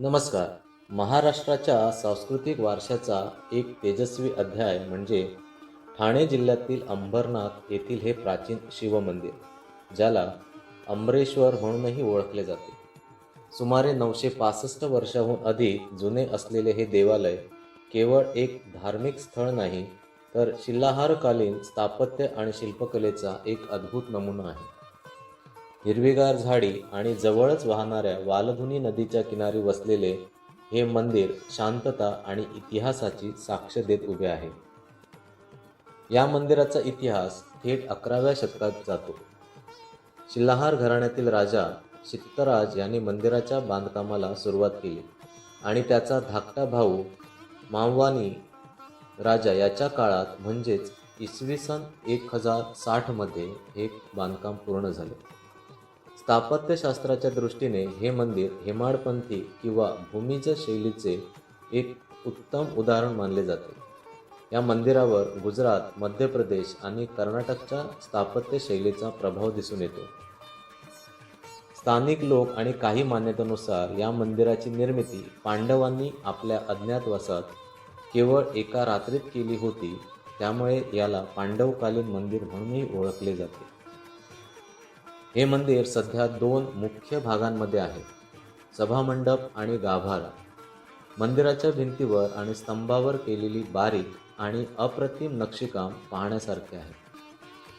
नमस्कार. महाराष्ट्राच्या सांस्कृतिक वारशाचा एक तेजस्वी अध्याय म्हणजे ठाणे जिल्ह्यातील अंबरनाथ येथील हे प्राचीन शिवमंदिर ज्याला अमरेश्वर म्हणूनही ओळखले जाते. सुमारे नऊशे पासष्ट वर्षाहून अधिक जुने असलेले हे देवालय केवळ एक धार्मिक स्थळ नाही तर शिल्लाहारकालीन स्थापत्य आणि शिल्पकलेचा एक अद्भुत नमुना आहे. हिरवीगार झाडी आणि जवळच वाहणाऱ्या वालधुनी नदीच्या किनारी वसलेले हे मंदिर शांतता आणि इतिहासाची साक्ष देत उभे आहे. या मंदिराचा इतिहास थेट अकराव्या शतकात जातो. शिल्लाहार घराण्यातील राजा चित्तराज यांनी मंदिराच्या बांधकामाला सुरुवात केली आणि त्याचा धाकटा भाऊ मामवानी राजा याच्या काळात म्हणजेच इसवी सन एक हजार साठमध्ये हे बांधकाम पूर्ण झाले. स्थापत्यशास्त्राच्या दृष्टीने हे मंदिर हेमाडपंथी किंवा भूमिज शैलीचे एक उत्तम उदाहरण मानले जाते. या मंदिरावर गुजरात मध्य प्रदेश आणि कर्नाटकच्या स्थापत्य शैलीचा प्रभाव दिसून येतो. स्थानिक लोक आणि काही मान्यतेनुसार या मंदिराची निर्मिती पांडवांनी आपल्या अज्ञातवासात केवळ एका रात्रीत केली होती त्यामुळे याला पांडवकालीन मंदिर म्हणूनही ओळखले जाते. हे मंदिर सध्या दोन मुख्य भागांमध्ये आहे. सभामंडप आणि गाभारा. मंदिराच्या भिंतीवर आणि स्तंभावर केलेली बारीक आणि अप्रतिम नक्षीकाम पाहण्यासारखे आहे.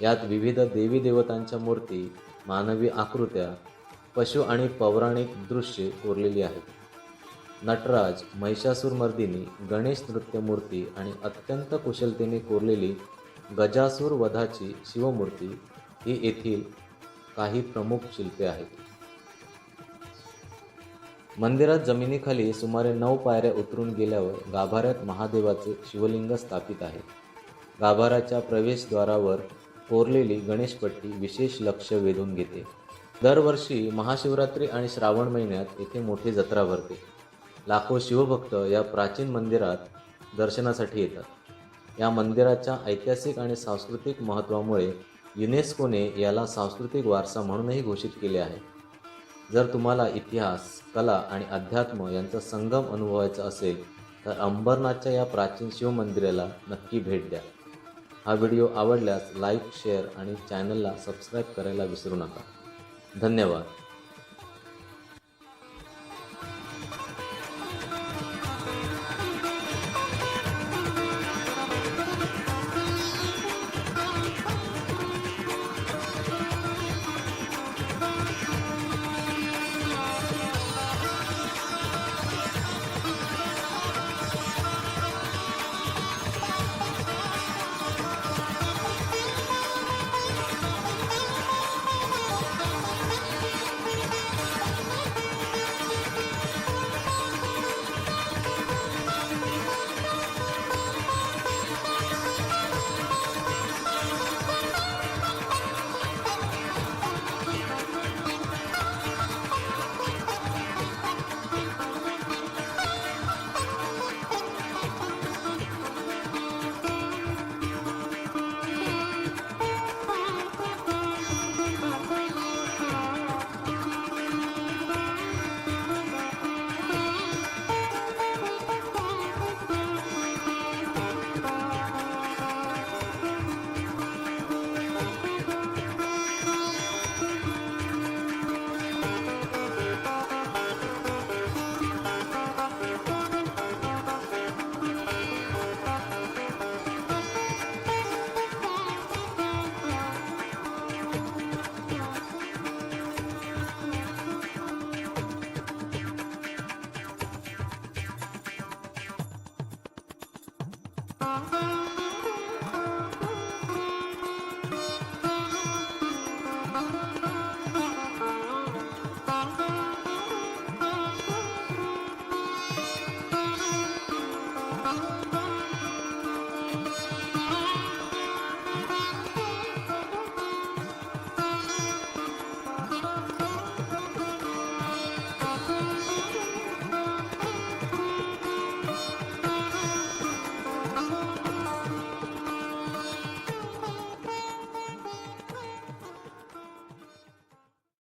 यात विविध देवी देवतांच्या मूर्ती मानवी आकृत्या पशु आणि पौराणिक दृश्ये कोरलेली आहेत. नटराज महिषासूरमर्दिनी गणेश नृत्यमूर्ती आणि अत्यंत कुशलतेने कोरलेली गजासूर वधाची शिवमूर्ती ही येथील काही प्रमुख शिल्पे आहेत. मंदिरात जमिनीखाली सुमारे नऊ पायऱ्या उतरून गेल्यावर गाभाऱ्यात महादेवाचे शिवलिंग स्थापित आहे. गाभाऱ्याच्या प्रवेशद्वारावर कोरलेली गणेशपट्टी विशेष लक्ष वेधून घेते. दरवर्षी महाशिवरात्री आणि श्रावण महिन्यात येथे मोठी जत्रा भरते. लाखो शिवभक्त या प्राचीन मंदिरात दर्शनासाठी येतात. या मंदिराच्या ऐतिहासिक आणि सांस्कृतिक महत्त्वामुळे युनेस्कोने याला सांस्कृतिक वारसा म्हणूनही घोषित केले आहे. जर तुम्हाला इतिहास कला आणि अध्यात्म यांचा संगम अनुभवायचा असेल तर अंबरनाथच्या या प्राचीन शिवमंदिराला नक्की भेट द्या. हा व्हिडिओ आवडल्यास लाईक शेअर आणि चॅनलला सबस्क्राईब करायला विसरू नका. धन्यवाद. Uh-huh.